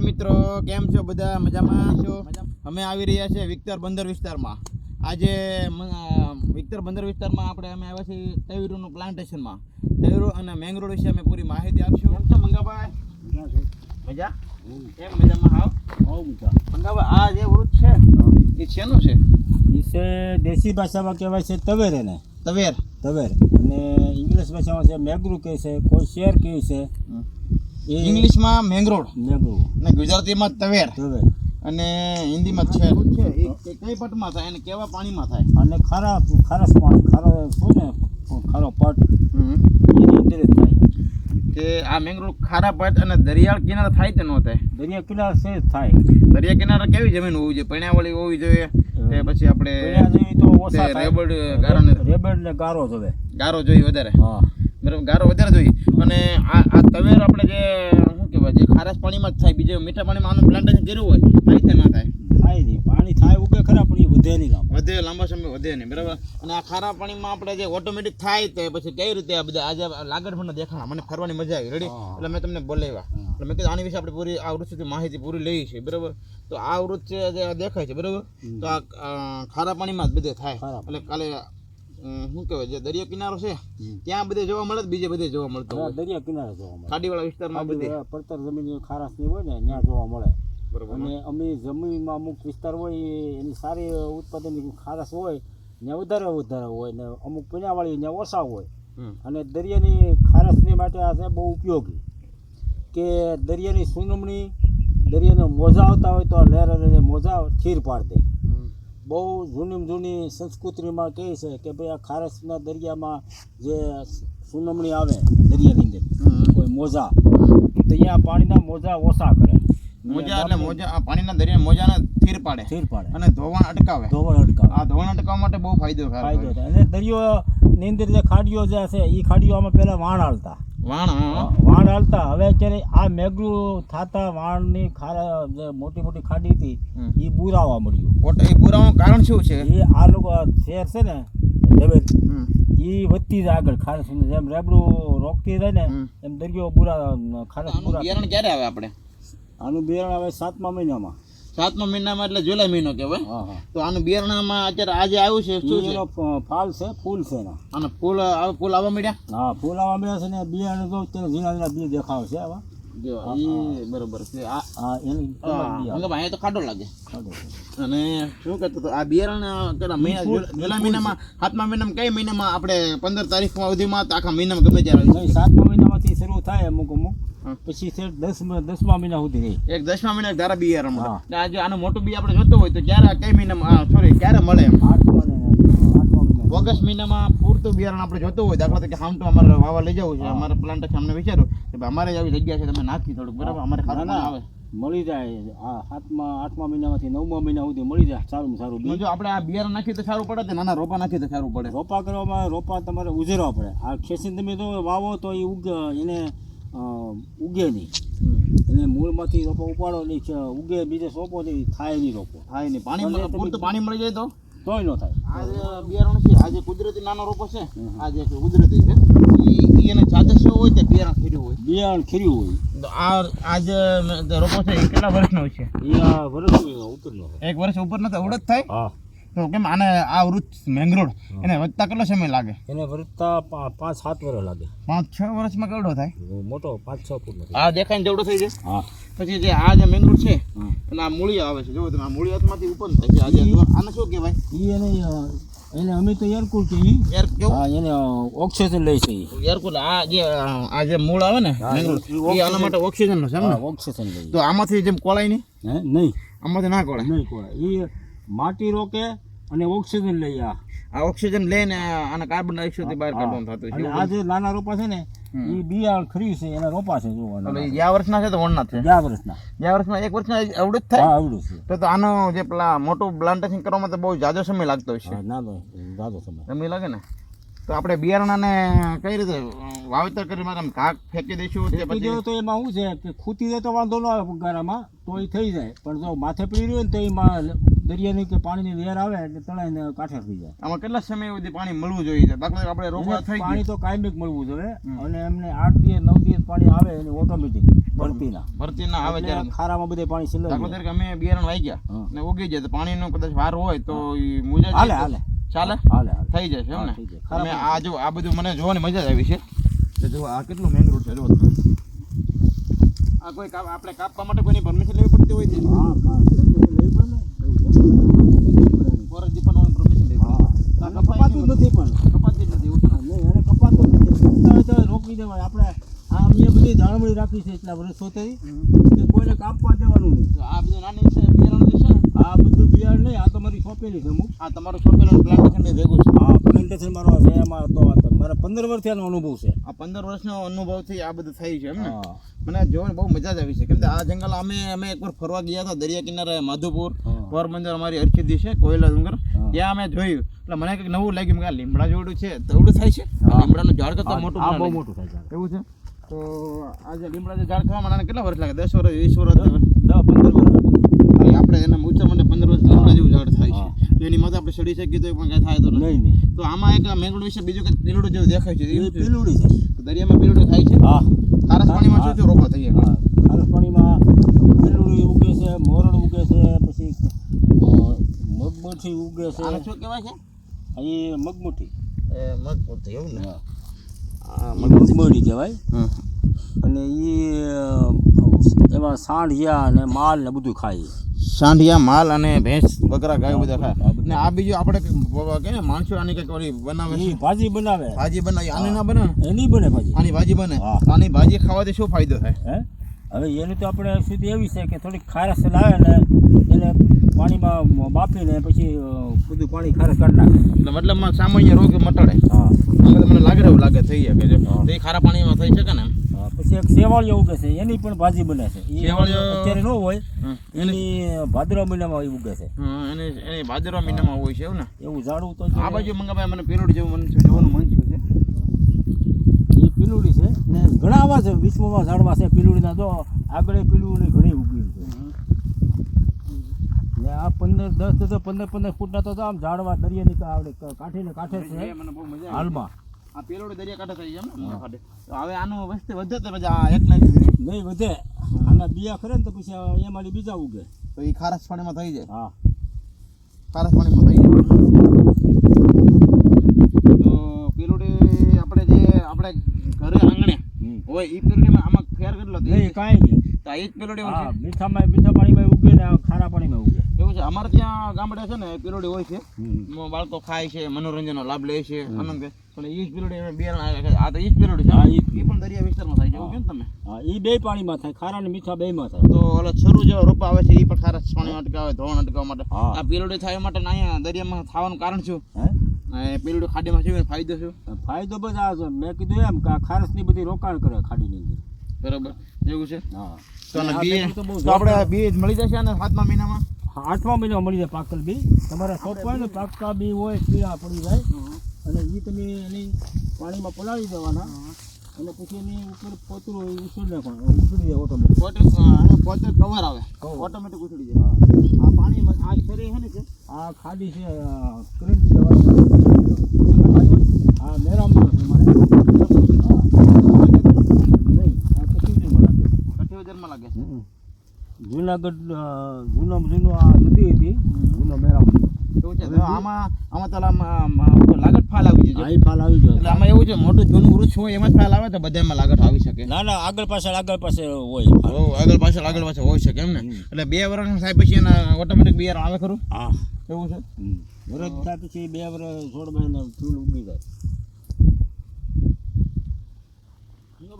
મિત્રો કેમ છો બધા? મજામાં? છો? અમે આવી રહ્યા છે વિક્ટર બંદર વિસ્તારમાં. આજે વિક્ટર બંદર વિસ્તારમાં આપણે અમે આવ્યા છીએ તવીરુનું પ્લાન્ટેશનમાં તવીરુ અને મેંગ્રોડ વિશે અમે પૂરી માહિતી આપશું. કેમ છો મંગાભાઈ? મજા કેમ મજામાં હાવ? મંગાભાઈ આ જે વૃક્ષ છે એ શેનું છે? ઇસે દેશી ભાષામાં કહેવાય છે તવેર એને. તવેર. તવેર. અને ઇંગ્લિશ ભાષામાં છે મેગ્રુ કહે છે કોઈ શેર કહે છે. એ ઇંગ્લિશમાં મેંગ્રોડ મેગ્રુ અને ગુજરાતીમાં તવેર. તવેર. અને હિન્દીમાં છે એ કઈ પટમાં થાય? અને કેવા પાણીમાં થાય? અને ખારા ખારસ પાણી ખારા શું ને ખારો પટ. એની અંદર થાય. કે આ મેંગ્રોડ ખારા પટ અને દરિયાળ કિનારે થાય કે ન થાય? દરિયા કિનારે છે થાય. દરિયા કિનારે કેવી જમીન હોવી જોઈએ? પૈણાવાળી હોવી જોઈએ? કે પછી આપણે રેબડ ને ગારો જોવે. ગારો જોઈએ વધારે? હા. બરાબર ગારો વધારે જોઈએ અને આ આ તવેર આપણે જે શું કહેવાય જે ખારાશ પાણીમાં જ થાય બીજે મીઠા પાણીમાં આનું પ્લાન્ટેશન કર્યું હોય થાય કે ના થાય? થાય નહીં. પાણી થાય ઉગે ખરા પણ એ વધે નહીં લાંબા. વધે લાંબા સમય વધે નહીં બરાબર? અને આ ખારા પાણીમાં આપણે જે ઓટોમેટિક થાય તે પછી કઈ રીતે આ બધા આજે લાગડ પણ દેખાણા? મને ફરવાની મજા આવી રેડી એટલે મેં તમને બોલાવ્યા. એટલે મેં કીધું આની વિશે આપણે પૂરી આ વૃક્ષથી માહિતી પૂરી લઈ છે બરાબર? તો આ વૃક્ષ છે જે દેખાય છે બરાબર? તો આ ખારા પાણીમાં જ બધે થાય. એટલે કાલે શું કહેવાય જે દરિયો કિનારો છે ત્યાં બધે જોવા મળે બીજે બધે જોવા મળતો હોય. દરિયા કિનારે જોવા મળે. ખાડીવાળા વિસ્તારમાં બધે. પડતર જમીન ખારાશની હોય ને ત્યાં જોવા મળે. અને અમે જમીનમાં અમુક વિસ્તાર હોય એની સારી ઉત્પાદનની ખારાશ હોય ને વધારે વધારે હોય ને અમુક પીણાવાળી ને ઓછા હોય. અને દરિયાની ખારસની માટે આ છે બહુ ઉપયોગી. કે દરિયાની સુનમણી દરિયાને મોજા આવતા હોય તો લહેર અને મોજા થીર પાડી દે. બહુ જૂની જૂની સંસ્કૃતિમાં કહે છે કે ભાઈ આ ખારસના દરિયામાં જે સુનમણી આવે દરિયાની અંદર કોઈ મોજા તો અહીંયા પાણીના મોજા ઓછા કરે. મોજા એટલે મોજા આ પાણીના દરિયા મોજાને થીર પાડે. થીર પાડે. અને ધોવાણ અટકાવે. ધોવાણ અટકાવે. આ ધોવાણ અટકાવવા માટે બહુ ફાયદો ફાયદો થાય. અને દરિયો ની અંદર જે ખાડીઓ જે છે એ ખાડીઓ આમાં પહેલાં વાણ હાલતા. વાણ વાણ હાલતા. હવે અત્યારે આ મેઘલું થાતા વાણની ખારા જે મોટી મોટી ખાડી હતી એ બુરાવા મળ્યું. ઓટ- એ પુરાવાનું કારણ શું છે? એ આ લોકો આ શહેર છે ને દવેલ એ વધતી જાય આગળ ખારસ જેમ રેબડું રોકતી જાય ને એમ દરિયો બુરા ખારસ આનું બુરા. બિયારણ ક્યારે આવે આપણે? આનું બિયારણ આવે સાતમા મહિનામાં. સાતમા મહિનામાં એટલે જુલાઈ મહિનો કહેવાય. તો આનું બિયારણામાં અત્યારે આજે આવ્યું છે શું છે? ફાલ છે ફૂલ છે અને ફૂલ ફૂલ આવવા મળ્યા હા ફૂલ આવવા મળ્યા છે ને બિયારણ તો અત્યારે ઝીણા ઝીણા બી દેખાવ છે આવા. બરોબર છે આ એની તો ખાડો લાગે. અને શું કહેતો આ બિયારણ કેટલા મહિના જુલ- જુલાઈ મહિનામાં સાતમા મહિનામાં કઈ મહિનામાં આપણે પંદર તારીખ સુધીમાં આખા મહિનામાં ગમે ત્યારે સાતમા શરૂ થાય અમુક અમુક. પછી છેક દસ દસમા મહિના સુધી રહી. એક દસમા મહિના ધારા બિયારણ મળે. આજે આનો મોટું બી આપણે જોતો હોય તો ક્યારે કઈ મહિનામાં સોરી ક્યારે મળે એમ? ઓગસ્ટ મહિનામાં પૂરતું બિયારણ આપણે જોતું હોય. દાખલા તરીકે હામ તો અમારે વાવા લઈ જવું છે. અમારે પ્લાન્ટ અમને વિચાર્યું કે અમારે આવી જગ્યા છે તમે નાખી થોડુંક બરાબર? અમારે ખાતું ના, ના. આવે. મળી જાય. આ સાતમા આઠમા મહિનામાંથી નવમા મહિના સુધી મળી જાય. સારું સારું બી. જો આપણે આ બિયારણ નાખીએ તો સારું પડે નાના રોપા નાખીએ તો સારું પડે? રોપા કરવામાં રોપા તમારે ઉજેરવા પડે. આ ખેસી તમે તો વાવો તો એ ઉગ એને ઉગે નહીં. અને મૂળમાંથી રોપો ઉપાડો નહીં ઉગે બીજે સોંપો નહીં થાય નહીં રોપો. થાય નહીં. પાણી પૂરતું પાણી મળી જાય તો? તોય ન થાય. આજે બિયારણ છે આજે કુદરતી નાનો રોપો છે આજે આ જે કુદરતી છે. ઈ એને જાતે શું હોય તે બિયારણ ખીર્યું હોય. બિયારણ ખીર્યું હોય. તો આ આજે રોપો છે એ કેટલા વર્ષનો હોય છે? એ વર્ષ ઉતરનો એક વર્ષ ઉપર નથી ઉડત થાય? હા. કેમ આને આ વૃક્ષ મેંગ્રોડ એને વધતા કેટલો સમય લાગે? એને વધતા પાંચ સાત વર્ષ લાગે. પાંચ છ વર્ષમાં કેવડો થાય? મોટો પાંચ છ ફૂટ આ દેખાય જેવડો થઈ જાય? હા. પછી જે આ જે મેંગ્રોડ છે અને આ મૂળિયા આવે છે. જો તમે આ મૂળિયામાંથી ઉત્પન્ન થાય છે. આજે આને શું કહેવાય? ઈ એને એને અમે તો એરકુલ કે એર કેવું? હા એને ઓક્સિજન લઈ છે એરકુલ આ જે આ જે મૂળ આવે ને એ આના માટે ઓક્સિજન નો? છે ઓક્સિજન લઈ તો આમાંથી જેમ કોળાય નહીં? હે? નહીં. આમાંથી ના કોળાય? નહીં કોળાય. ઈ માટી રોકે અને ઓક્સિજન લઈ આ. આ ઓક્સિજન લઈને આને કાર્બન ડાયોક્સાઇડ બહાર કાઢવાનું થતું અને છે આ જે નાના રોપા છે ને એ બિયારણ ખરી છે એના રોપા છે જોવાના. એટલે જ્યાં વર્ષના છે તો વણના છે? ગયા વર્ષના. ગયા વર્ષના એક વર્ષના અવડું જ થાય? અવડું આવડું છે. તો તો આનો જે પેલા મોટું પ્લાન્ટેશન કરવામાં તો બહુ જાજો સમય લાગતો છે ના તો દાદો સમય. સમય લાગે ને? તો આપણે બિયારણાને કઈ રીતે વાવેતર કરી આમ ઘાક ફેંકી દઈશું પછી? તો એમાં શું છે કે ખૂતી જાય તો વાંધો ન આવે ગારામાં તો એ થઈ જાય. પણ જો માથે પડી રહ્યું ને તો એમાં દરિયાની કે પાણીની વેર આવે એટલે તણાઈને કાંઠે થઈ જાય. આમાં કેટલા સમય સુધી પાણી મળવું જોઈએ દાખલા આપણે રોપા એને થઈ પાણી તો કાયમિક મળવું જોઈએ. અને એમને આઠ દિવસ નવ દિવસ પાણી આવે એને ઓટોમેટિક ભરતીના. ભરતીના આવે ત્યારે. ખારામાં બધે પાણી દાખલા તરીકે અમે બિયારણ વાઈ ગયા અને ને ઉગી જાય તો પાણીનો કદાચ વાર હોય તો મુજબ મુજા હાલે હાલે. ચાલે? હાલે થઈ જશે એમ ને. તમે આ જો આ બધું મને જોવાની મજા જ આવી છે. જો આ કેટલું મેંગ્રુડ છે જો આ કોઈ આપણે કાપવા માટે કોઈની પરમિશન લેવી પડતી હોય છે? હા હા લેવી પડે ને એવું ફોરેસ્ટ ડિપાર્ટમેન્ટ પરમિશન લેવી પડે હા આ આને કપાતું જ નથી પણ કપાતી જ નથી એવું છે ને નહીં એને કપાતું જ નથી ઉતારે તો રોકી દેવાય આપણે આ અમે બધી જાળવણી રાખી છે એટલા વર્ષોથી કે કોઈને કાપવા દેવાનું નહીં. આ બધું નાની છે બિયારણ જે છે આ બધું બિયારણ નહીં આ તો મારી સોંપેલી છે હું આ તમારું સોપેલું પ્લાન્ટેશન મેં ભેગું છે. હા પ્લાન્ટેશન મારો છે એમાં તો મારા પંદર વર્ષથી આનો અનુભવ છે. આ પંદર વર્ષનો અનુભવથી આ બધું થયું છે એમ ને? મને જોવાની બહુ મજા જ આવી છે. કેમ કે આ જંગલ અમે અમે એકવાર ફરવા ગયા હતા દરિયા કિનારે માધુપુર. પોરબંદર અમારી અરખીદી છે કોયલા ડુંગર. ત્યાં અમે જોયું. એટલે મને કંઈક નવું લાગ્યું કે લીમડા જોડું છે તવડું થાય છે? લીમડાનું ઝાડ કરતાં મોટું બહુ મોટું થાય છે. એવું છે? તો આજે જે ઝાડ થવા મને કેટલા વર્ષ લાગે? દસ વર્ષ વીસ વર્ષ દસ પંદર વર્ષ આપણે એના ઊંચા માટે પંદર વર્ષ લીમડા જેવું ઝાડ થાય છે. તો એની માથે આપણે ચડી શકીએ તો પણ કાંઈ થાય તો નહીં નહીં. તો આમાં એક મેંગડું વિશે બીજું કંઈક પીલુડું જેવું દેખાય છે. એ પીલુડું છે. દરિયામાં પીલુડું થાય છે? હા. ખારા પાણીમાં શું શું રોપા થઈ જાય ખારસ પાણીમાં પીલુડું ઉગે છે મોરડ ઉગે છે પછી મગમઠી ઉગે છે. શું કહેવાય છે? અહીં મગમઠી. એ મગફળી એવું ને? મગમઠી કહેવાય અને એ એમાં સાંઢિયા અને માલ ને બધું ખાય સાંઢિયા માલ અને ભેંસ બકરા ગાય બધા ખાય. અને આ બીજું આપણે કે ને માણસો આની કંઈક ઓલી બનાવે છે? ભાજી બનાવે. ભાજી બનાવી આની ના બને? એની બને ભાજી. આની ભાજી બને. આની ભાજી ખાવાથી શું ફાયદો થાય? હે? હવે એની તો આપણે સ્થિતિ એવી છે કે થોડીક ખારસ લાવે ને એને પાણીમાં બાફીને પછી બધું પાણી ખારસ કાઢી નાખે. એટલે મતલબમાં સામાન્ય રોગ મટાડે. હા. તમને લાગે એવું લાગે થઈ શકે છે. તો એ ખારા પાણીમાં થઈ શકે ને પછી એક સેવાળીઓ ઉગે છે એની પણ ભાજી બને છે. સેવાળીઓ- અત્યારે ન હોય એની ભાદરવા મહિનામાં ઉગે છે. એની એની ભાદરવા મહિનામાં હોય છે એવું ને? એવું ઝાડવું તો આ બાજુ મંગાભાઈ મને પીરોડ જેવું મન જોવાનું મન થયું છે. એ પીલુડી છે ને ઘણા આવા છે વિશ્વમાં ઝાડવા છે પીલુડીના તો આગળ પીલુડી ઘણી ઉગી છે. ને આ પંદર દસ દસ પંદર પંદર ફૂટના તો આમ ઝાડવા દરિયાની નીકળે આપણે કા- કાંઠે કાંઠે છે મને હાલમાં. આ પેલોડ દરિયા કાંઠે થઈ જાય એમ હવે આનું વસ્તી વધે તો પછી આ એક નાખી નહીં વધે. આના બિયા ખરે ને તો પછી એમાંથી બીજા ઉગે. તો એ ખારસ પાણીમાં થઈ જાય. હા. ખારસ પાણીમાં થઈ જાય. તો પેલોડી આપણે જે આપણે ઘરે આંગણે. હોય એ પેલોડીમાં આમાં ફેર કેટલો નહીં કાંઈ તો આ જ પેલોડી હોય હા છે મીઠામાં મીઠા પાણીમાં ઉગે ને ખારા પાણીમાં ઉગે એવું છે. અમારે ત્યાં ગામડે છે ને પેલોડી હોય છે. બાળકો ખાય છે મનોરંજનનો લાભ લે છે આનંદ પણ એ જ પેલોડી અમે બિયારણ આ છે. આ તો એ જ પેલોડી છે. ઈ એ પણ દરિયા વિસ્તારમાં થાય છે. એવું કેમ તમે હા એ બે પાણીમાં થાય. ખારા ને મીઠા બેમાં થાય. તો ઓલા શરૂ જેવા રોપા આવે છે એ પણ ખારસ પાણીમાં અટકાવે ધોણ અટકાવવા માટે. આ પેલોડી થાય માટે અહીંયા દરિયામાં થવાનું કારણ શું? હે? આ ખાડીમાં શું ફાયદો શું? ફાયદો બસ આ મેં કીધું એમ કે આ ખારસની બધી રોકાણ કરે ખાડીની અંદર. બરાબર? એવું છે? હા. તો આપણે બીજ મળી જશે અને સાતમા મહિનામાં? આઠમા મહિનામાં મળી જાય પાકલ બી. તમારે સોંપ હોય ને પાકતા બી હોય પીળા પડી જાય. અને એ તમે એની પાણીમાં પલાળી દેવાના. અને પછી એની ઉપર પોતરું હોય ઉછળી નાખવાનું ઉછળી જાય ઓટોમેટિક પોતર પોતર કવર આવે. ઓટોમેટિક ઉછળી જાય. આ પાણી આ શરીર છે ને કે? આ ખાડી છે આ કરંટ આ મેરામાં છે મારે હા. નહીં આ કચુરીમાં લાગે કઠી હજારમાં લાગે. છે જુનાગઢ જૂનો જૂનો આ નદી હતી. જૂનો મેરામણ એવું છે. તો આમાં આમાં તો લાગત ફાલ આવી જાય ફાલ આવી ગયો. એટલે આમાં એવું છે મોટું જૂનું વૃક્ષ હોય એમાં જ ફાલ આવે તો બધામાં લાગત આવી શકે. ના ના આગળ પાછળ આગળ પાછળ હોય આગળ પાછળ આગળ પાછળ હોય શકે એમ ને? એટલે બે વર્ષ થાય પછી એના ઓટોમેટિક બિયારણ આવે ખરું? હા. એવું છે? વરસ થાય પછી બે વર્ષ છોડમાં એને ફૂલ ઉગી જાય.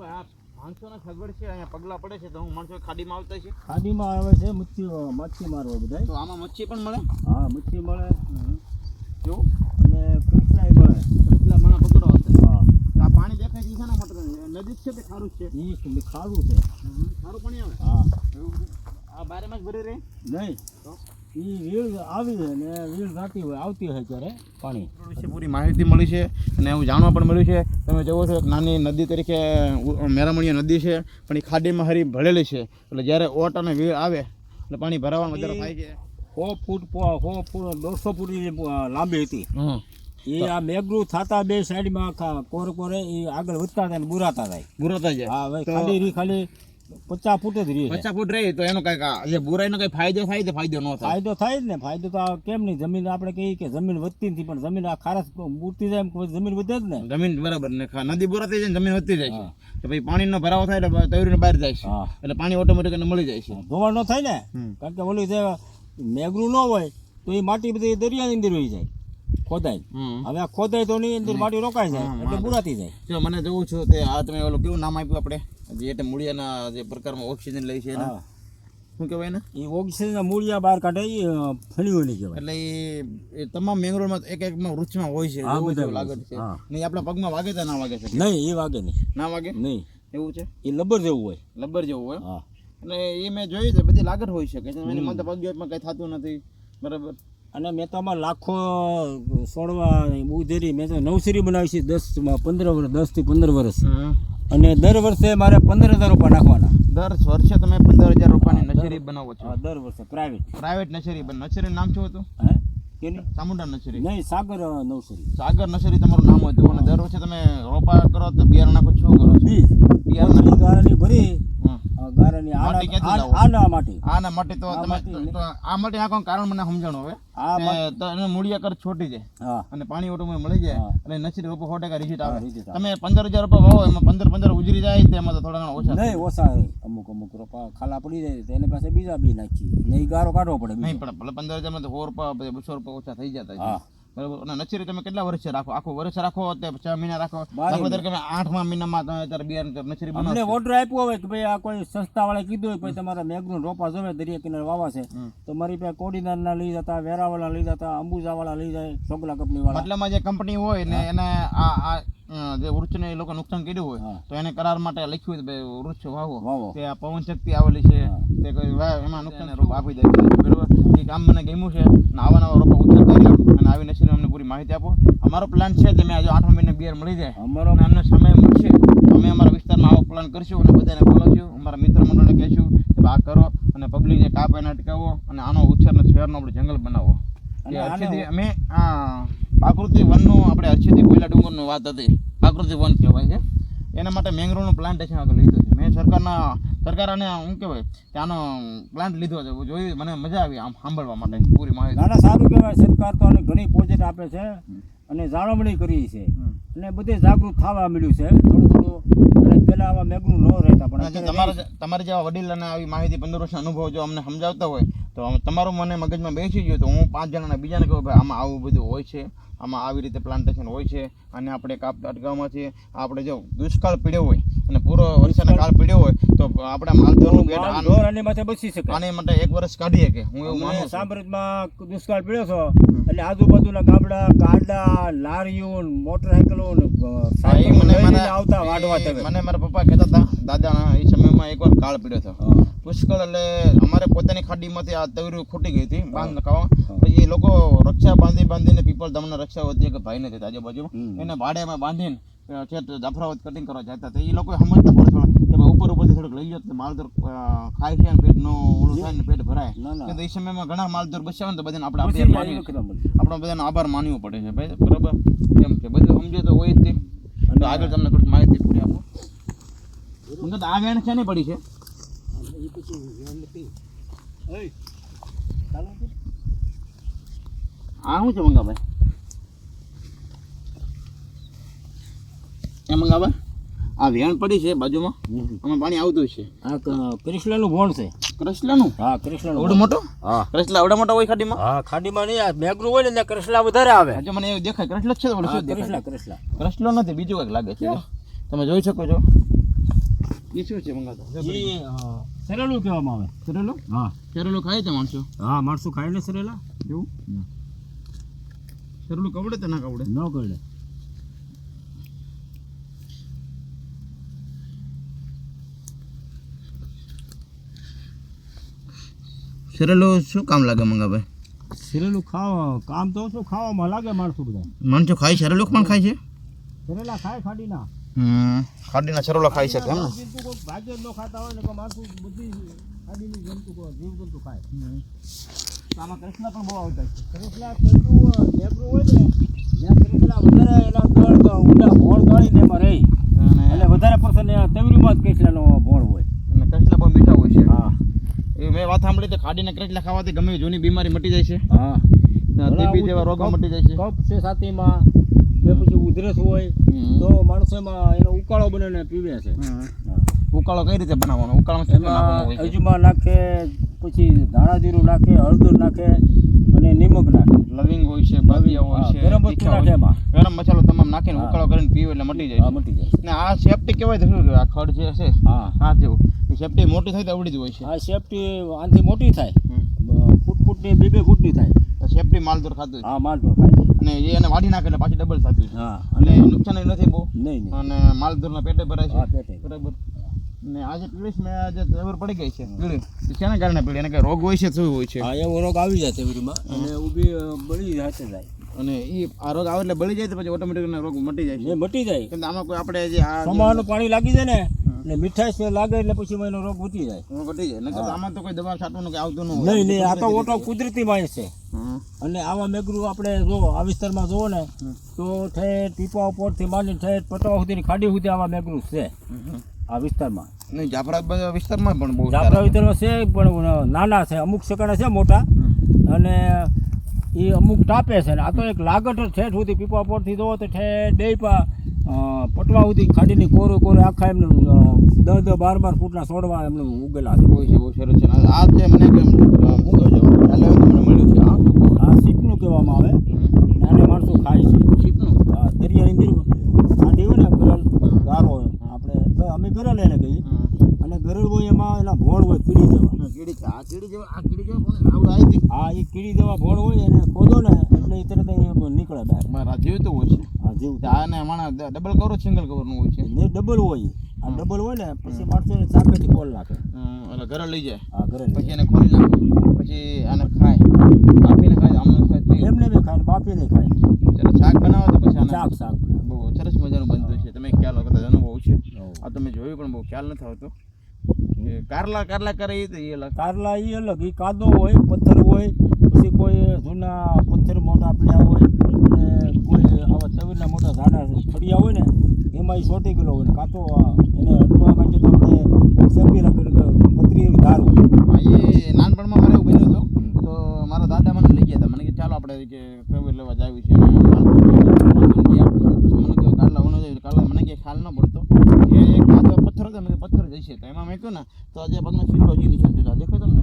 ભાઈ આ માણસોના સગવડ છે અહીંયા પગલા પડે છે તો હું માણસો ખાડીમાં આવતા છે. ખાડીમાં આવે છે મચ્છી મચ્છી મારવા બધા તો આમાં મચ્છી પણ મળે? હા મચ્છી મળે. કેવું અને કૃષ્ણાય મળે. એટલા મને પકડો હા. આ પાણી દેખાય છે શાના માટે? નદી જ છે કે ખારું છે? એ ખારું છે? ખારું પાણી આવે? હા. આ બારે માસ ભરી રહે? નહીં. તો? એ વીળ આવી છે ને વીળ હોય આવતી હોય ત્યારે પાણી. પૂરી માહિતી મળી છે અને એવું જાણવા પણ મળ્યું છે. તમે જુઓ છો એક નાની નદી તરીકે મેરામણીય નદી છે પણ એ ખાડીમાં હરી ભળેલી છે. એટલે જ્યારે ઓટ અને વીર આવે એટલે પાણી ભરાવાનું વધારે થાય છે. સો ફૂટ સો ફૂટ દોઢસો ફૂટની લાંબી હતી. એ આ મેઘરું થતા બે સાઈડમાં કોર કોરે એ આગળ વધતા થાય ને બુરાતા થાય બુરાતા જાય હા ખાલી ખાલી પચાસ ફૂટ જ રહી પચાસ ફૂટ રહી તો એનો કંઈક આ જે બુરાઈનો કઈ ફાયદો થાય તો ફાયદો ન થાય. ફાયદો થાય જ ને ફાયદો તો કેમ નહીં? જમીન આપણે કહીએ કે જમીન વધતી નથી પણ જમીન આ ખારસ ઉડતી જાય જમીન વધે જ ને? જમીન બરાબર ને નદી બોરાતી જાય ને જમીન વધતી જાય છે. તો પછી પાણીનો ભરાવો થાય એટલે તૈયારીને બહાર જાય છે. એટલે પાણી ઓટોમેટિક મળી જાય છે. ધોવાણ ન થાય ને? કારણ કે ઓલી જે મેઘરું ન હોય તો એ માટી બધી દરિયાની અંદર વહી જાય. ખોદાય. હવે આ ખોદાય તો નહીં અંદર માટી રોકાઈ જાય એટલે બુરાતી જાય. જો મને જોઉં છું તે આ તમે ઓલું કેવું નામ આપ્યું આપણે? જે એટલે મૂળિયાના જે પ્રકારમાં ઓક્સિજન લઈ છે એના? શું કહેવાય ને એ ઓક્સિજનના મૂળિયા બહાર કાઢે એ ફળીઓ નહીં કહેવાય. એટલે એ તમામ મેંગ્રોવમાં એક એક વૃક્ષમાં હોય છે એવું બધા લાગે છે. નહીં આપણા પગમાં વાગે તો ના વાગે છે? નહીં એ વાગે નહીં. ના વાગે? નહીં. એવું છે? એ લબર જેવું હોય. લબર જેવું હોય હા. અને એ મેં જોયું છે બધી લાગત શકે છે એની મને પગ જોતમાં કંઈ થતું નથી. બરાબર. અને મેં તો આમાં લાખો સોળવા ઉધેરી. મેં તો નવસરી બનાવી છે દસ પંદર વર્ષ દસથી પંદર વર્ષ. અને દર વર્ષે મારે પંદર હજાર રૂપિયા નાખવાના. દર વર્ષે તમે પંદર હજાર રૂપિયાની નર્સરી બનાવો છો. દર વર્ષે પ્રાઇવેટ પ્રાઇવેટ નર્સરી બન નર્સરી નામ શું હતું? હે? કેની? ચામુંડા નર્સરી નહીં સાગર અ, નવસરી. સાગર નર્સરી તમારું નામ હતું. અને દર વર્ષે તમે રોપા કરો તો બિયારણ નાખો છો કરો છો? બી બિયારણ ગારાની ભરી આના લાવો? આના માટે. તો આ માટે આ માટે કારણ મને સમજાણું હવે? આ કે તો એને મૂળિયા કર છોટી જાય. અને પાણી ઓટોમાં મળી જાય અને નર્સરી રોપો સો ટકા રિઝલ્ટ આવે. તમે પંદર હજાર રૂપિયા વાવો એમાં પંદર પંદર ઉજરી જાય તેમાં તો થોડા ઘણા ઓછા. નહીં ઓછા અમુક અમુક રોપા ખાલા પડી જાય તો એને પાસે બીજા બી નાખી નહીં ગારો કાઢવો પડે નહીં. પણ પંદર હજારમાં તો સો રૂપિયા બસો રૂપિયા ઓછા થઈ જતા બરાબર? અને નર્સરી તમે કેટલા વર્ષ રાખો? આખું વર્ષ રાખો તે છ મહિના રાખો? દાખલા તમે આઠમા મહિનામાં તમે અત્યારે બિયારણ નચરી બનાવો અમને ઓર્ડર આપ્યો હોય કે ભાઈ આ કોઈ સંસ્થા વાળા કીધું હોય ભાઈ તમારા મેઘનું રોપા જોવે દરિયા કિનારે વાવા છે. તો મારી પાસે કોડીનારના લઈ જતા વેરાવાળા લઈ જતા અંબુજાવાળા લઈ જાય ચોગલા કંપની વાળા મતલબમાં જે કંપની હોય ને એને આ આ જે વૃક્ષને એ લોકો નુકસાન કર્યું હોય તો એને કરાર માટે લખ્યું હોય વૃક્ષ વાવો. કે આ પવન શક્તિ આવેલી છે તે કોઈ એમાં નુકસાન રોપ આપી દે છે. બરાબર? એ કામ મને ગમ્યું છે. ને આવા નવા રોપા ઉછેર કરી લો અને આવી નર્સરી અમને પૂરી માહિતી આપો. અમારો પ્લાન છે તમે આજે આઠ મહિને બિયર મળી જાય. અમારો અમને સમય મળશે. અમે અમારા વિસ્તારમાં આવો પ્લાન કરશું અને બધાને બોલાવશું. અમારા મિત્ર મંડળને કહેશું કે આ કરો અને પબ્લિકને કાપ એને અટકાવો અને આનો ઉછેરનો શહેરનો આપણે જંગલ બનાવો. અમે આ પ્રાકૃતિક વનનું આપણે હર્ષિદી કોયલા ડુંગરનું વાત હતી. પ્રાકૃતિક વન કહેવાય છે. એના માટે મેંગ્રોવનું પ્લાન્ટેશન આગળ લીધું છે. મેં સરકારના સરકાર અને શું કહેવાય ત્યાંનો પ્લાન્ટ લીધો છે. જોયું મને મજા આવી આમ સાંભળવા માટે. પૂરી માહિતી. ના સારું કહેવાય. સરકાર તો આને ઘણી પ્રોજેક્ટ આપે છે અને જાળવણી કરી છે. અને બધે જાગૃત થવા મળ્યું છે. થોડું થોડું. અને પહેલા આવા મેઘનું ન રહેતા પણ તમારા તમારા જેવા વડીલ અને આવી માહિતી પંદર વર્ષના અનુભવ જો અમને સમજાવતા હોય તો તમારું મને મગજમાં બેસી ગયું તો હું પાંચ જણાને બીજાને કહું ભાઈ આમાં આવું બધું હોય છે. આમાં આવી રીતે પ્લાન્ટેશન હોય છે અને આપણે કાપ અટકાવવામાંથી આપણે જો દુષ્કાળ પીડ્યો હોય અને પૂરો વરસાદનો કાળ પીડ્યો હોય તો આપણા માલધોરનું ગેટ ઢોર આની માથે બચી શકે. આને માટે એક વર્ષ કાઢીએ કે હું એવું માનું સાંભળમાં દુષ્કાળ પીડ્યો છો એટલે આજુબાજુના ગામડા ગાડા લારીઓ મોટરસાયકલો ને, અ, હા, એ સાયકલો મને આવતા વાડવા મને મારા પપ્પા કહેતા હતા દાદા એ સમયમાં એકવાર કાળ પીડ્યો હતો. પુષ્કળ એટલે અમારે પોતાની ખાડીમાંથી આ તવરી ખૂટી ગઈ હતી બાંધ નખાવા. પછી એ લોકો રક્ષા બાંધી બાંધીને પીપલ તમને રક્ષા હોતી કે ભાઈ નથી આજુબાજુ એને ભાડેમાં બાંધીને અ, જાફરાવત કટિંગ કરવા જતા હતા. એ લોકો સમજતા પડે થોડા કે ભાઈ ઉપર ઉપરથી થોડુંક લઈ લો તો માલદોર ખાય છે પેટનો ઓલું થાય ને પેટ ભરાય. ના ના. તો એ સમયમાં ઘણા માલદોર બસ્યા હોય ને તો બધાને આપણે આભાર મળે. આપણે બધાનો આભાર માનવો પડે છે ભાઈ. બરાબર? એમ છે. બધું સમજે તો હોય જ તે. આગળ તમને થોડીક માહિતી પૂરી આપો. મને તો આ વેણ છે નહીં પડી છે? ચાલો છે? આ શું છે મંગાભાઈ? એ મંગાભાઈ આ વેણ પડી છે બાજુમાં. આમાં પાણી આવતું છે. આ કૃષ્ણનું ભોણ છે. કૃષ્ણનું હા કૃષ્ણનું ઓડો મોટો? હા. કૃષ્ણ આવડા મોટો હોય ખાડીમાં? હા ખાડીમાં નહીં આ મેઘનું હોય ને ત્યાં કૃષ્ણ વધારે આવે. આજે મને એવું દેખાય કૃષ્ણ છે કૃષ્ણા કૃષ્ણા કૃષ્ણ નથી બીજું કંઈક લાગે છે. તમે જોઈ શકો છો. એ શું છે મંગાતો. ઈ, સરેલું કહેવામાં આવે. સરેલું? હા. સરેલું ખાય છે માણસો? હા માણસો ખાય ને સરેલા? એવું? સરેલું કવડે તો ના કવડે? ન કવડે. સરેલું શું કામ લાગે મંગાભાઈ સરેલું ખાવા કામ તો શું ખાવામાં લાગે માણસો બધા માણસો ખાય સરેલું પણ ખાય છે? સરેલા ખાય ખાડીના. હમ. ખાડીના સરેલા ખાઈ શકે એમ ને ભાગ્ય ન ખાતા હોય ને તો માણસો બધી ખાડીની જંતુ જીવ જંતુ ખાય આમાં કૃષ્ણ પણ બહુ આવતા છે કૃષ્ણ કેવડું ઢેબરું હોય ને? જ્યાં કૃષ્ણ વધારે એના દળ ઊંડા ભોળ ગાળીને એમાં રહી એટલે વધારે પર્સન્ટ તવરીમાં જ કૃષ્ણનો ભોળ હોય. અને કૃષ્ણ પણ મીઠા હોય છે. હા. એ મેં વાત સાંભળી તો ખાડીને કચલા ખાવાથી ગમે જૂની બીમારી મટી જાય છે. હા. ટીબી જેવા રોગો મટી જાય છે. કફ છે છાતીમાં કે ઉધરસ હોય તો માણસો એમાં એનો ઉકાળો બનાવીને પીવે છે. ઉકાળો કઈ રીતે બનાવવાનો? હોય અજમા નાખે પછી ધાણા જીરું નાખે હળદર નાખે અને નિમક નાખે. લવિંગ હોય છે બાવિયા હોય છે ગરમ મસાલો નાખે એમાં. ગરમ મસાલો તમામ નાખીને ઉકાળો કરીને પીવે એટલે મટી જાય મટી જાય ને આ સેફટી કહેવાય તો શું આ ખડ જે છે હા. હા જેવું. સેફટી મોટી થાય તો આવડી જ હોય છે. આ સેફટી આનાથી મોટી થાય. ફૂટ ફૂટની બે બે ફૂટની થાય. સેફ્ટી માલદોર ખાતું હા માલદોર અને એ એને વાઢી નાખે એટલે પાછી ડબલ થતું છે હા અને નુકસાન નથી બહુ. નહીં અને અને માલદોરના પેટે ભરાય છે. બરાબર. ને આજે પીળીશ મેં આજે ખબર પડી ગઈ છે. પીળી. શેના કારણે પીળી? એને કઈ રોગ હોય છે શું હોય છે? હા એવો રોગ આવી જાય તેવરીમાં અને ઊભી બળી જાય જાય. અને એ આ રોગ આવે એટલે બળી જાય તો પછી ઓટોમેટિક રોગ મટી જાય છે. મટી જાય. કેમ આમાં કોઈ આપણે જે આ સમાનું પાણી લાગી જાય ને એટલે મીઠાઈ છે લાગે એટલે પછી એનો રોગ ઉઠી જાય. રોગ મટી જાય. નકર આમાં તો કોઈ દવા છાંટવાનું કે આવતું ન હોય. નહીં નહીં આ તો ઓટો કુદરતી માય છે. અને આવા મેઘરું આપણે જો આ વિસ્તારમાં જોવો ને તો ઠેર ટીપા પોરથી માંડીને ઠેર પટવા સુધીની ખાડી સુધી આવા મેઘરું છે આ વિસ્તારમાં. નહીં જાફરાબાદ વિસ્તારમાં પણ બહુ જાફરા વિસ્તારમાં છે પણ નાના છે અમુક સેકન્ડ છે મોટા. અને એ અમુક ટાપે છે ને આ તો એક લાગટ ઠેઠ સુધી પીપા પરથી જોવો તો ઠેઠ ડેપા પટવા સુધી ખાડીની કોરો કોરો આખા એમને દર દસ દસ બાર બાર ફૂટના છોડવા એમને ઉગેલા છે. આ છે મને કેમ શું કહે છે ખ્યાલ આવે તો મને મળ્યું છે આ શું કહો? આ કહેવામાં આવે. નાને માણસો ખાય છે. આ દરિયાની અંદર આ દેવું ને ગરલ ગારો હોય. આપણે અમે ગરલ એને કહીએ. અને ગરલ હોય એમાં એના ભોળ હોય કીડી દવા કીડી આ કીડી જેવા આ કીડી જેવા આવડે આવી હતી એ કીડી દવા ભોળ હોય એને ખોદો ને એટલે એ તરત નીકળે બહાર. મારા જેવું તો હોય છે. આ જેવું આને માણા ડબલ કવર સિંગલ કવરનું હોય છે. ને ડબલ હોય. આ ડબલ હોય ને પછી માણસો એને ચાકેથી ખોલ નાખે. અને એટલે ઘરે લઈ જાય. આ ઘરે પછી એને ખોલી નાખે. પછી આને ખાય. આપીને ખાય. એમને બી ખાય ને બાપી નહીં ખાય. શાક બનાવો તો પછી શાક શાક બહુ સરસ મજાનું બનતું છે. તમે ખ્યાલ વખત અનુભવ છે. આ તમે જોયું પણ બહુ ખ્યાલ નથી આવતો. કારલા કારલા કરે એ તો એ અલગ. કારલા એ અલગ. એ કાદો હોય પથ્થર હોય પછી કોઈ જૂના પથ્થર મોટા પડ્યા હોય અને કોઈ આવા તવીરના મોટા ઝાડા ફળિયા હોય ને એમાં એ સોટી ગયેલો હોય કાં તો એને અડવા માટે તો આપણે સેમ્પી રાખેલું કે પતરી એવી ધાર હોય હા, એ નાનપણમાં મારે એવું બન્યું હતું તો મારા દાદા મને લઈ ગયા હતા મને કે ચાલો આપણે કે લેવા જાવી છે માલ તો ગયા. મને કે ખ્યાલ ન પડતો. જે એક પથ્થર હતો મેં પથ્થર જ હશે. તો એમાં મેં કહ્યું ને તો આજે પગનો શીલડો હજી નિશાન છે દેખાય તમને?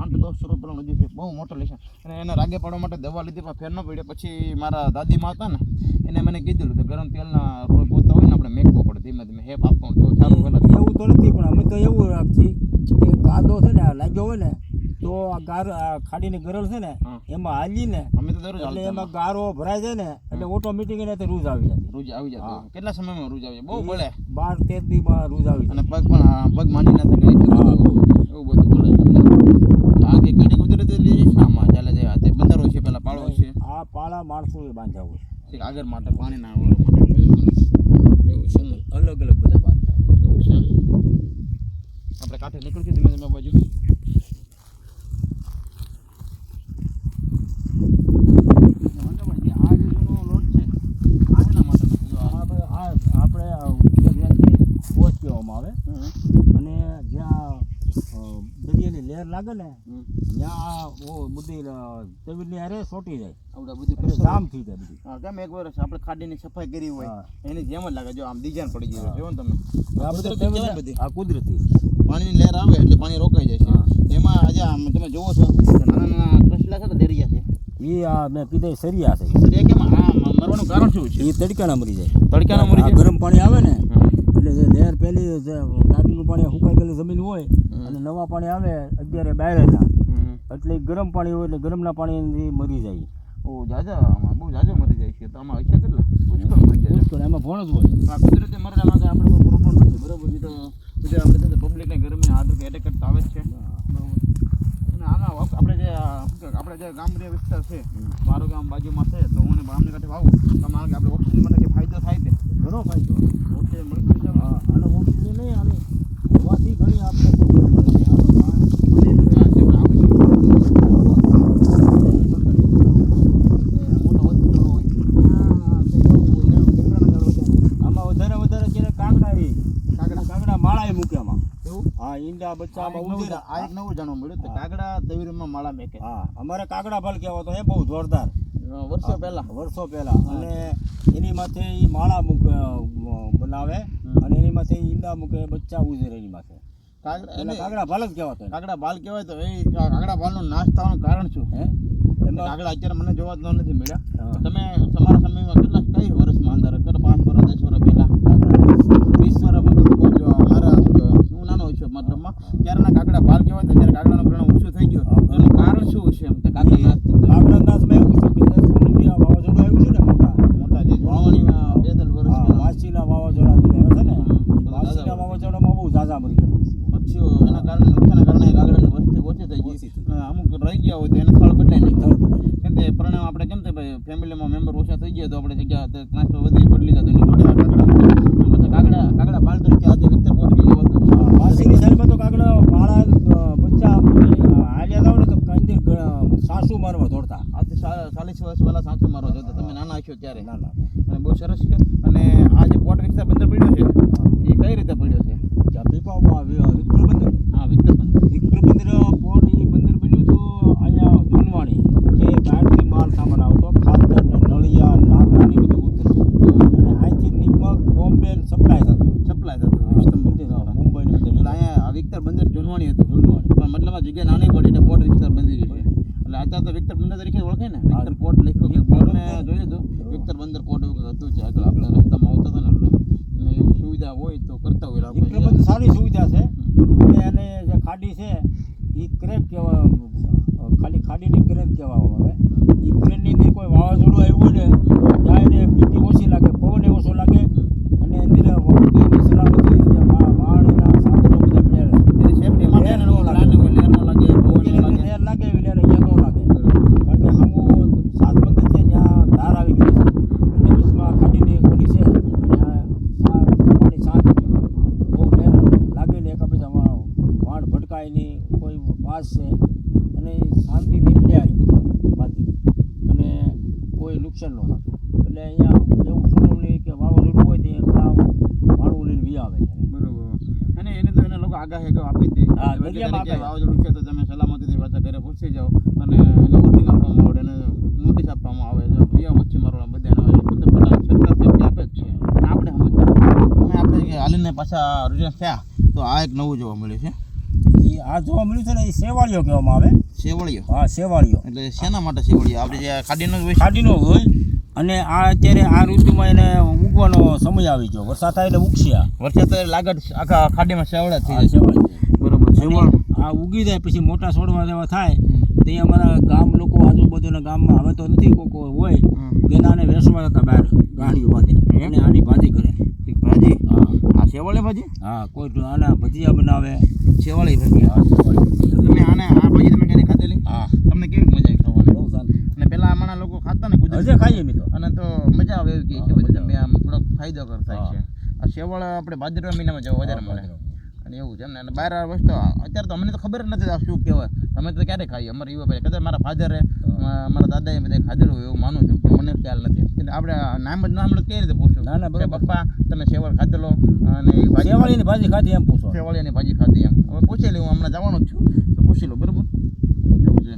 આઠ દસ રૂપિયાનો હજી છે. બહુ મોટો નિશાન. અને એને રાગે પાડવા માટે દવા લીધી પણ ફેર ન પડ્યો પછી મારા દાદીમાં હતા ને એને મને કીધું કે ગરમ તેલના રોજ ગોતા હોય ને આપણે મેકવો પડે. ધીમે ધીમે હેપ આપવાનું તો ચાલુ પહેલાં એવું તો નથી પણ અમે તો એવું રાખીએ. કે કાદો છે ને લાગ્યો હોય ને તો આ ખાડીની ગરલ છે ને. એમાં હાલીને અમે તો દરરોજ એટલે એમાં ગારો ભરાઈ જાય ને એટલે ઓટોમેટિક એને રૂજ આવી જાય રૂજ આવી જાય. કેટલા સમયમાં રૂજ આવી જાય? બહુ ભલે બાર તેર દીમાં રૂઝ આવી અને પગ પણ પગ માંડી ના બધું એવું બધું તો આ કે કીડી કુદરતી આમાં ચાલે છે હાથે બંદર હોય છે પેલા પાળો હોય છે. આ પાળા માણસો બાંધ્યા હોય આગળ માટે પાણી ના આવવા માટે એવું છે ને? અલગ અલગ બધા બાંધતા હોય એવું છે આપણે કાંઠે નીકળશું ધીમે ધીમે આ બાજુ આ જે જૂનો લોટ છે આ શેના માટે આ બ- આ આપણે આ ગુજરાતની પોચ કહેવામાં આવે હમ. અને જ્યાં અ, દરિયાની લહેર લાગે ને ત્યાં ઓ બધી તવીરની અરે સોટી જાય. આવડા pressure જામ થઈ જાય બધી. હા કેમ એક વર્ષ આપણે ખાડીની સફાઈ કરી હોય એની જેમ જ લાગે. જો આમ ડિઝાઇન પડી ગયું જો ને તમે. આ બધું કુદરતી બધી. આ કુદરતી. પાણીની લહેર આવે એટલે પાણી રોકાઈ જાય છે. એમાં આજે આમ તમે જોવો છો નાના નાના કસલા છે દરિયા છે. એ આ મેં કીધા સરિયા છે. દરિયા કેમ? આ મરવાનું કારણ શું છે? એ તડકાના મરી જાય. તડકાના મરી જાય? ગરમ પાણી આવે ને. એટલે જે લહેર પહેલી જે દાટીનું પાણી સુકાઈ ગયેલી જમીન હોય અને નવા પાણી આવે અત્યારે બહાર હતા. એટલે ગરમ પાણી હોય એટલે ગરમના પાણીથી મરી જાય. ઓ જાજા આમાં બહુ જાજો મરી જાય છે. તો આમાં હશે કેટલા? પુષ્કળ મરી જાય પુષ્કળ એમાં ભણ જ હોય. આ કુદરતી મરેલા માટે આપણે કોઈ પ્રોબ્લેમ નથી બરાબર? એ તો બીજું આપણે પબ્લિકને ગરમી હાથ એટેક કરતા આવે જ છે. બરાબર. અને આના આપણે જે આપણે જે ગામડીય વિસ્તાર છે મારું ગામ બાજુમાં છે તો હું ગામની કાંઠે વાવું તો મારે આપણે ઓક્સિજન માટે કંઈ ફાયદો થાય છે ઘણો ફાયદો. ઓક્સિજન મળતું છે આનો ઓક્સિજન નહીં આની હોવાથી ઘણી આપણે પ્રોબ્લેમ મળે છે આ- તે એક નવું આ એક નવું જાણવા મળ્યું કાગડા તવીરમાં માળા મેકે. હા અમારે કાગડા ફળ કહેવાતો એ બહુ જોરદાર. વર્ષો પહેલા. વર્ષો પહેલા. અને એની માથે એ માળા મૂક બનાવે અને એની માથે ઈંડા મૂકે બચ્ચા ઉજરે એની માથે. કાગડા ભાલ જ કહેવાતો કાગડા બાલ કહેવાય તો એ કાગડા બાલનો નાશ થવાનું કારણ શું? હે? કાગડા અત્યારે મને જોવા જ નથી મળ્યા. તમે તમારા સમયમાં કેટલા કઈ વર્ષમાં અંદર કર પાંચ વર્ષ દસ વર્ષ પહેલા. વીસ જો મારા હું નાનો છું મતલબમાં ત્યારના કાગડા બાલ કહેવાય તો અત્યારે કાગડાનું પ્રમાણ ઓછું થઈ ગયું. એનું કારણ શું છે એમ? કાગડા રિટર્ન થયા. તો આ એક નવું જોવા મળ્યું છે. એ આ જોવા મળ્યું છે ને એ સેવાળીઓ કહેવામાં આવે. સેવાળીઓ હા સેવાળીઓ એટલે શેના માટે સેવાળીઓ આપણે જે ખાડીનો હોય ખાડીનો હોય. અને આ અત્યારે આ ઋતુમાં એને ઉગવાનો સમય આવી ગયો. વરસાદ થાય એટલે ઉગશે આ વરસાદ તો લાગત આખા ખાડીમાં સેવળા થઈ જાય. સેવાળી બરોબર. સેવળ આ ઉગી જાય પછી મોટા છોડવા જેવા થાય. તે અમારા ગામ લોકો આજુબાજુના ગામમાં હવે તો નથી કોઈ હોય. તેના વેસવા જતા બહાર ગાડીઓ બાંધી. અને આની ભાજી કરે. ભાજી? સેવળી ભાજી? હા કોઈ આના ભજીયા બનાવે શેવાળી ભાજી. હા તમે આને આ ભાજી તમે ક્યારે ખાધેલી હા. તમને કેવી મજા આવી ખાવાની? બહુ શાંતિ. અને પેલા હમણાં લોકો ખાતા ને ગુજરાત હજે ખાઈએ મિત્રો અને તો મજા આવે એવી કે તમે આમ થોડોક ફાયદો કર થાય છે આ શેવાળ આપણે ભાદરવા મહિનામાં જવા વધારે મળે. અને એવું છે ને. અને બહાર વસ્તુ અત્યારે તો અમને તો ખબર નથી શું કહેવાય. તમે તો ક્યારે ખાઈ અમારે યુવા ભાઈ કદાચ મારા ફાધરે મારા દાદા એ બધા હાજર હોય એવું માનું છું પણ મને ખ્યાલ નથી. એટલે આપણે નામ જ નામ કેવી રીતે પૂછ્યું? ના ના બરાબર. પપ્પા તમે શેવાળ ખાધેલો? અને શેવાળીની ભાજી ખાધી એમ પૂછો. શેવાળીની ભાજી ખાધી એમ. હવે પૂછી લઉં હમણાં જવાનું જ છું. તો પૂછી લઉં બરાબર? એવું છે.